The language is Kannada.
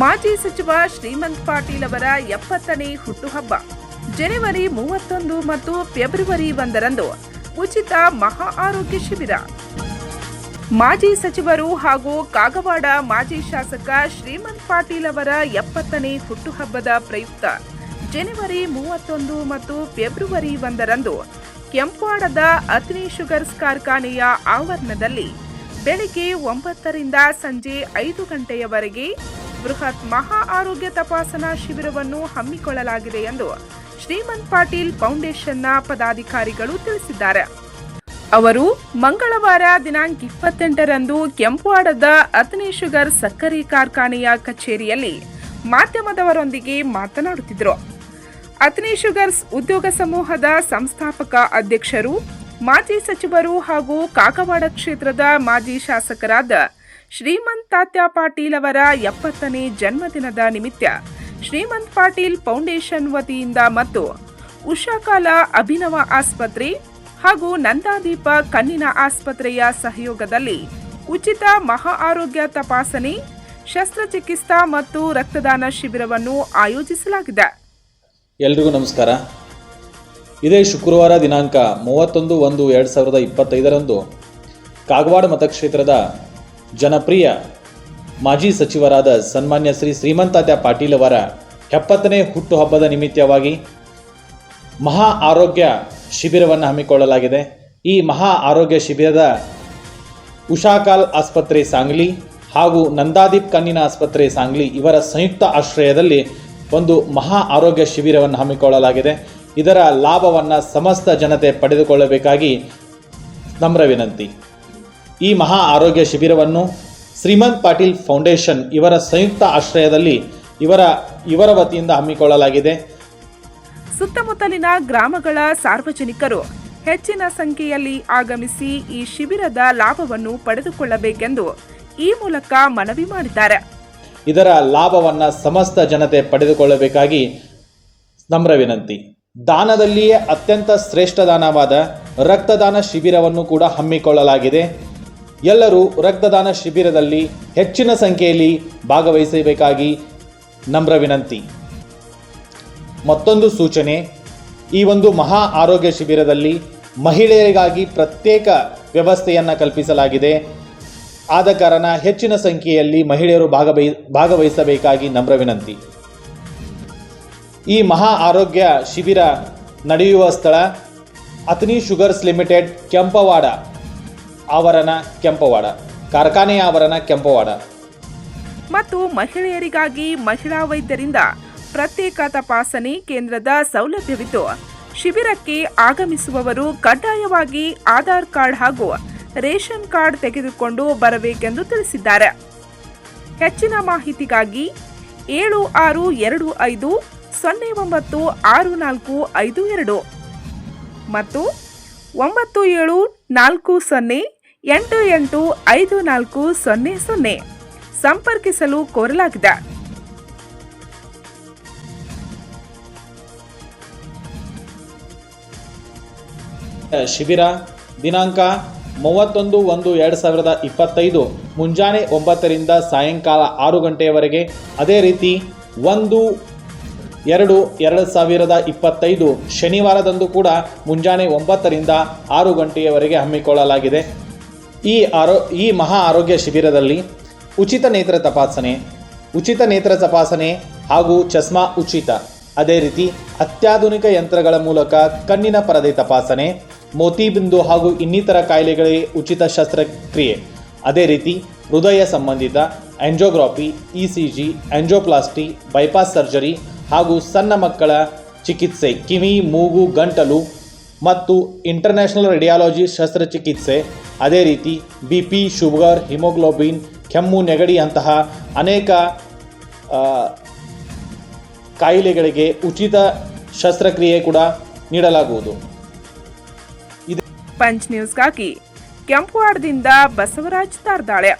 ಮಾಜಿ ಸಚಿವ ಶ್ರೀಮಂತ್ ಪಾಟೀಲ್ ಅವರ ಎಪ್ಪತ್ತನೇ ಹುಟ್ಟುಹಬ್ಬ. ಜನವರಿ ಮೂವತ್ತೊಂದು ಮತ್ತು ಫೆಬ್ರವರಿ ಒಂದರಂದು ಉಚಿತ ಮಹಾ ಆರೋಗ್ಯ ಶಿಬಿರ. ಮಾಜಿ ಸಚಿವರು ಹಾಗೂ ಕಾಗವಾಡ ಮಾಜಿ ಶಾಸಕ ಶ್ರೀಮಂತ್ ಪಾಟೀಲ್ ಅವರ ಎಪ್ಪತ್ತನೇ ಹುಟ್ಟುಹಬ್ಬದ ಪ್ರಯುಕ್ತ ಜನವರಿ ಮೂವತ್ತೊಂದು ಮತ್ತು ಫೆಬ್ರವರಿ ಒಂದರಂದು ಕೆಂಪಾಡದ ಅಗ್ನಿ ಶುಗರ್ಸ್ ಕಾರ್ಖಾನೆಯ ಆವರಣದಲ್ಲಿ ಬೆಳಗ್ಗೆ ಒಂಬತ್ತರಿಂದ ಸಂಜೆ ಐದು ಗಂಟೆಯವರೆಗೆ ಬೃಹತ್ ಮಹಾ ಆರೋಗ್ಯ ತಪಾಸಣಾ ಶಿಬಿರವನ್ನು ಹಮ್ಮಿಕೊಳ್ಳಲಾಗಿದೆ ಎಂದು ಶ್ರೀಮಂತ್ ಪಾಟೀಲ್ ಫೌಂಡೇಶನ್ನ ಪದಾಧಿಕಾರಿಗಳು ತಿಳಿಸಿದ್ದಾರೆ. ಅವರು ಮಂಗಳವಾರ ದಿನಾಂಕ ಇಪ್ಪತ್ತೆಂಟರಂದು ಕೆಂಪುವಾಡದ ಅತನಿ ಶುಗರ್ ಸಕ್ಕರೆ ಕಾರ್ಖಾನೆಯ ಕಚೇರಿಯಲ್ಲಿ ಮಾಧ್ಯಮದವರೊಂದಿಗೆ ಮಾತನಾಡುತ್ತಿದ್ದರು. ಅತನಿ ಶುಗರ್ಸ್ ಉದ್ಯೋಗ ಸಮೂಹದ ಸಂಸ್ಥಾಪಕ ಅಧ್ಯಕ್ಷರು, ಮಾಜಿ ಸಚಿವರು ಹಾಗೂ ಕಾಕವಾಡ ಕ್ಷೇತ್ರದ ಮಾಜಿ ಶಾಸಕರಾದ ಶ್ರೀಮಂತ್ ತಾತ್ಯ ಪಾಟೀಲ್ ಅವರ ಎಪ್ಪತ್ತನೇ ಜನ್ಮದಿನದ ನಿಮಿತ್ತ ಶ್ರೀಮಂತ್ ಪಾಟೀಲ್ ಫೌಂಡೇಶನ್ ವತಿಯಿಂದ ಮತ್ತು ಉಷಾಕಾಲ ಅಭಿನವ ಆಸ್ಪತ್ರೆ ಹಾಗೂ ನಂದಾದೀಪ ಕಣ್ಣಿನ ಆಸ್ಪತ್ರೆಯ ಸಹಯೋಗದಲ್ಲಿ ಉಚಿತ ಮಹಾ ಆರೋಗ್ಯ ತಪಾಸಣೆ, ಶಸ್ತ್ರಚಿಕಿತ್ಸಾ ಮತ್ತು ರಕ್ತದಾನ ಶಿಬಿರವನ್ನು ಆಯೋಜಿಸಲಾಗಿದೆ. ಎಲ್ರಿಗೂ ನಮಸ್ಕಾರ. ಇದೇ ಶುಕ್ರವಾರ ದಿನಾಂಕ ಮೂವತ್ತೊಂದು ಒಂದು ಎರಡು ಸಾವಿರದ ಇಪ್ಪತ್ತೈದರಂದು ಕಾಗವಾಡ ಮತಕ್ಷೇತ್ರದ ಜನಪ್ರಿಯ ಮಾಜಿ ಸಚಿವರಾದ ಸನ್ಮಾನ್ಯ ಶ್ರೀ ಶ್ರೀಮಂತಾತ್ಯ ಪಾಟೀಲ್ ಅವರ ಎಪ್ಪತ್ತನೇ ಹುಟ್ಟುಹಬ್ಬದ ನಿಮಿತ್ತವಾಗಿ ಮಹಾ ಆರೋಗ್ಯ ಶಿಬಿರವನ್ನು ಹಮ್ಮಿಕೊಳ್ಳಲಾಗಿದೆ. ಈ ಮಹಾ ಆರೋಗ್ಯ ಶಿಬಿರದ ಉಷಾಕಾಲ್ ಆಸ್ಪತ್ರೆ ಸಾಂಗ್ಲಿ ಹಾಗೂ ನಂದಾದೀಪ್ ಕಣ್ಣಿನ ಆಸ್ಪತ್ರೆ ಸಾಂಗ್ಲಿ ಇವರ ಸಂಯುಕ್ತ ಆಶ್ರಯದಲ್ಲಿ ಒಂದು ಮಹಾ ಆರೋಗ್ಯ ಶಿಬಿರವನ್ನು ಹಮ್ಮಿಕೊಳ್ಳಲಾಗಿದೆ. ಇದರ ಲಾಭವನ್ನು ಸಮಸ್ತ ಜನತೆ ಪಡೆದುಕೊಳ್ಳಬೇಕಾಗಿ ನಮ್ರ ವಿನಂತಿ. ಈ ಮಹಾ ಆರೋಗ್ಯ ಶಿಬಿರವನ್ನು ಶ್ರೀಮಂತ್ ಪಾಟೀಲ್ ಫೌಂಡೇಶನ್ ಇವರ ಸಂಯುಕ್ತ ಆಶ್ರಯದಲ್ಲಿ ಇವರ ಇವರ ವತಿಯಿಂದ ಹಮ್ಮಿಕೊಳ್ಳಲಾಗಿದೆ. ಸುತ್ತಮುತ್ತಲಿನ ಗ್ರಾಮಗಳ ಸಾರ್ವಜನಿಕರು ಹೆಚ್ಚಿನ ಸಂಖ್ಯೆಯಲ್ಲಿ ಆಗಮಿಸಿ ಈ ಶಿಬಿರದ ಲಾಭವನ್ನು ಪಡೆದುಕೊಳ್ಳಬೇಕೆಂದು ಈ ಮೂಲಕ ಮನವಿ ಮಾಡಿದ್ದಾರೆ. ಇದರ ಲಾಭವನ್ನು ಸಮಸ್ತ ಜನತೆ ಪಡೆದುಕೊಳ್ಳಬೇಕಾಗಿ ನಮ್ರ ವಿನಂತಿ. ದಾನದಲ್ಲಿಯೇ ಅತ್ಯಂತ ಶ್ರೇಷ್ಠ ದಾನವಾದ ರಕ್ತದಾನ ಶಿಬಿರವನ್ನು ಕೂಡ ಹಮ್ಮಿಕೊಳ್ಳಲಾಗಿದೆ. ಎಲ್ಲರೂ ರಕ್ತದಾನ ಶಿಬಿರದಲ್ಲಿ ಹೆಚ್ಚಿನ ಸಂಖ್ಯೆಯಲ್ಲಿ ಭಾಗವಹಿಸಬೇಕಾಗಿ ನಮ್ರ ವಿನಂತಿ. ಮತ್ತೊಂದು ಸೂಚನೆ, ಈ ಒಂದು ಮಹಾ ಆರೋಗ್ಯ ಶಿಬಿರದಲ್ಲಿ ಮಹಿಳೆಯರಿಗಾಗಿ ಪ್ರತ್ಯೇಕ ವ್ಯವಸ್ಥೆಯನ್ನು ಕಲ್ಪಿಸಲಾಗಿದೆ. ಆದ ಕಾರಣ ಹೆಚ್ಚಿನ ಸಂಖ್ಯೆಯಲ್ಲಿ ಮಹಿಳೆಯರು ಭಾಗವಹಿ, ಭಾಗವಹಿಸಬೇಕಾಗಿ ನಮ್ರ ವಿನಂತಿ. ಈ ಮಹಾ ಆರೋಗ್ಯ ಶಿಬಿರ ನಡೆಯುವ ಸ್ಥಳ ಅತ್ನಿ ಶುಗರ್ಸ್ ಲಿಮಿಟೆಡ್, ಕೆಂಪವಾಡ. ಆವರಣ ಕೆಂಪವಾಡ ಕಾರ್ಖಾನೆಯ ಆವರಣ ಕೆಂಪವಾಡ. ಮತ್ತು ಮಹಿಳೆಯರಿಗಾಗಿ ಮಹಿಳಾ ವೈದ್ಯರಿಂದ ಪ್ರತ್ಯೇಕ ತಪಾಸಣೆ ಕೇಂದ್ರದ ಸೌಲಭ್ಯವಿದ್ದು, ಶಿಬಿರಕ್ಕೆ ಆಗಮಿಸುವವರು ಕಡ್ಡಾಯವಾಗಿ ಆಧಾರ್ ಕಾರ್ಡ್ ಹಾಗೂ ರೇಷನ್ ಕಾರ್ಡ್ ತೆಗೆದುಕೊಂಡು ಬರಬೇಕೆಂದು ತಿಳಿಸಿದ್ದಾರೆ. ಹೆಚ್ಚಿನ ಮಾಹಿತಿಗಾಗಿ ಏಳು ಆರು ಎರಡು ಐದು ಸೊನ್ನೆ ಒಂಬತ್ತು ಆರು ನಾಲ್ಕು ಐದು ಎರಡು ಮತ್ತು ಒಂಬತ್ತು ಏಳು ನಾಲ್ಕು ಸೊನ್ನೆ ಎಂಟು ಎಂಟು ಐದು ನಾಲ್ಕು ಸೊನ್ನೆ ಸೊನ್ನೆ. ಸಂಪರ್ಕಿಸಲು ಕೋರಲಾಗಿದೆ. ಶಿಬಿರ ದಿನಾಂಕ ಮೂವತ್ತೊಂದು ಒಂದು ಎರಡು ಸಾವಿರದ ಇಪ್ಪತ್ತೈದು, ಮುಂಜಾನೆ ಒಂಬತ್ತರಿಂದ ಸಾಯಂಕಾಲ ಆರು ಗಂಟೆಯವರೆಗೆ. ಅದೇ ರೀತಿ ಒಂದು ಎರಡು ಎರಡು ಸಾವಿರದ ಇಪ್ಪತ್ತೈದು ಶನಿವಾರದಂದು ಕೂಡ ಮುಂಜಾನೆ ಒಂಬತ್ತರಿಂದ ಆರು ಗಂಟೆಯವರೆಗೆ ಹಮ್ಮಿಕೊಳ್ಳಲಾಗಿದೆ. ಈ ಆರೋ, ಈ ಮಹಾ ಆರೋಗ್ಯ ಶಿಬಿರದಲ್ಲಿ ಉಚಿತ ನೇತ್ರ ತಪಾಸಣೆ, ಉಚಿತ ನೇತ್ರ ತಪಾಸಣೆ ಹಾಗೂ ಚಸ್ಮಾ ಉಚಿತ. ಅದೇ ರೀತಿ ಅತ್ಯಾಧುನಿಕ ಯಂತ್ರಗಳ ಮೂಲಕ ಕಣ್ಣಿನ ಪರದೆ ತಪಾಸಣೆ ಮೋತಿಬಿಂದು ಹಾಗೂ ಇನ್ನಿತರ ಕಾಯಿಲೆಗಳಿಗೆ ಉಚಿತ ಶಸ್ತ್ರಕ್ರಿಯೆ. ಅದೇ ರೀತಿ ಹೃದಯ ಸಂಬಂಧಿತ angiography E C G angioplasty bypass surgery ಹಾಗೂ ಸಣ್ಣ ಮಕ್ಕಳ ಚಿಕಿತ್ಸೆ, ಕಿವಿ, ಮೂಗು, ಗಂಟಲು ಮತ್ತು ಇಂಟರ್ನ್ಯಾಷನಲ್ ರೇಡಿಯಾಲಜಿ ಶಸ್ತ್ರಚಿಕಿತ್ಸೆ ಅದೇ ರೀತಿ ಬಿ ಪಿ ಶುಗರ್, ಹಿಮೋಗ್ಲೋಬಿನ್, ಕೆಮ್ಮು, ನೆಗಡಿ ಅಂತಹ ಅನೇಕ ಕಾಯಿಲೆಗಳಿಗೆ ಉಚಿತ ಶಸ್ತ್ರಕ್ರಿಯೆ ಕೂಡ ನೀಡಲಾಗುವುದು. ಪಂಚ್ ನ್ಯೂಸ್ಗಾಗಿ ಕೆಂಪುವಾಡದಿಂದ ಬಸವರಾಜ್ ತಾರ್ದಾಳೆ.